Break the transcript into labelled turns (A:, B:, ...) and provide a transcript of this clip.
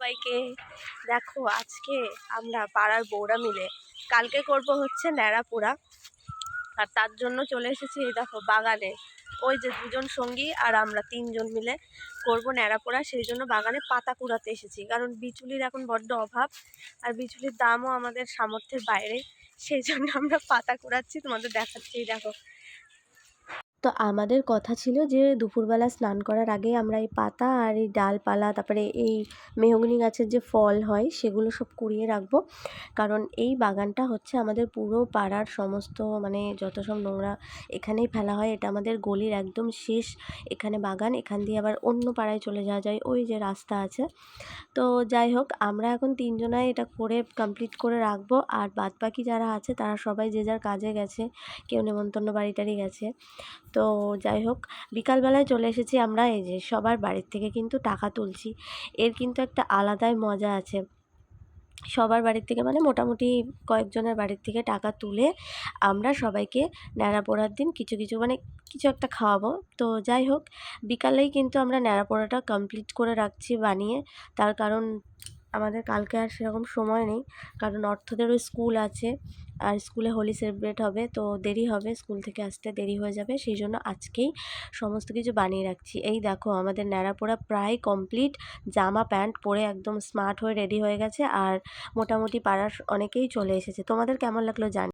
A: সবাইকে। দেখো, আজকে আমরা পাড়ার বউরা মিলে কালকে করব হচ্ছে ন্যাড়া পোড়া। আর তার জন্য চলে এসেছি এই দেখো বাগানে। ওই যে দুজন সঙ্গী আর আমরা তিনজন মিলে করব ন্যাড়া পোড়া। সেই জন্য বাগানে পাতা কুড়াতে এসেছি। কারণ বিচুলির এখন বড্ড অভাব আর বিচুলির দামও আমাদের সামর্থ্যের বাইরে। সেই জন্য আমরা পাতা কুড়াচ্ছি। তোমাদের দেখাচ্ছি দেখো। তো আমাদের কথা ছিল যে দুপুরবেলা স্নান করার আগে আমরা এই পাতা আর এই ডালপালা, তারপরে এই মেহগনি গাছের যে ফল হয় সেগুলো সব কুড়িয়ে রাখব। কারণ এই বাগানটা হচ্ছে আমাদের পুরো পাড়ার সমস্ত মানে যত সব নোংরা এখানেই ফেলা হয়, এটা আমাদের গলির একদম শেষ এখানে বাগান। এখান দিয়ে আবার অন্য পাড়ায় চলে যাওয়া যায়, ওই যে রাস্তা আছে। তো যাই হোক, আমরা এখন তিনজনায় এটা করে কমপ্লিট করে রাখব। আর বাদ বাকি যারা আছে, তারা সবাই যে যার কাজে গেছে, কেউ নেমন্তন্ন বাড়ি টাড়ি গেছে। তো যাই হোক, বিকালবেলায় চলে এসেছি আমরা, এই যে সবার বাড়ির থেকে কিন্তু টাকা তুলছি। এর কিন্তু একটা আলাদাই মজা আছে। সবার বাড়ির থেকে মানে মোটামুটি কয়েকজনের বাড়ির থেকে টাকা তুলে আমরা সবাইকে ন্যাড়া পোড়ার দিন কিছু কিছু মানে কিছু একটা খাওয়াবো। তো যাই হোক, বিকালেই কিন্তু আমরা ন্যাড়া পোড়াটা কমপ্লিট করে রাখছি বানিয়ে। তার কারণ আমাদের কালকে আর সেরকম সময় নেই। কারণ অর্থদেরও স্কুল আছে আর স্কুলে হোলি সেলিব্রেট হবে, তো দেরি হবে। স্কুল থেকে আসতে দেরি হয়ে যাবে। সেই জন্য আজকেই সমস্ত কিছু বানিয়ে রাখছি। এই দেখো, আমাদের ন্যাড়াপোড়া প্রায় কমপ্লিট জামা, প্যান্ট পরে একদম স্মার্ট হয়ে রেডি হয়ে গেছে। আর মোটামুটি পাড়ার অনেকেই চলে এসেছে। তোমাদের কেমন লাগল জানি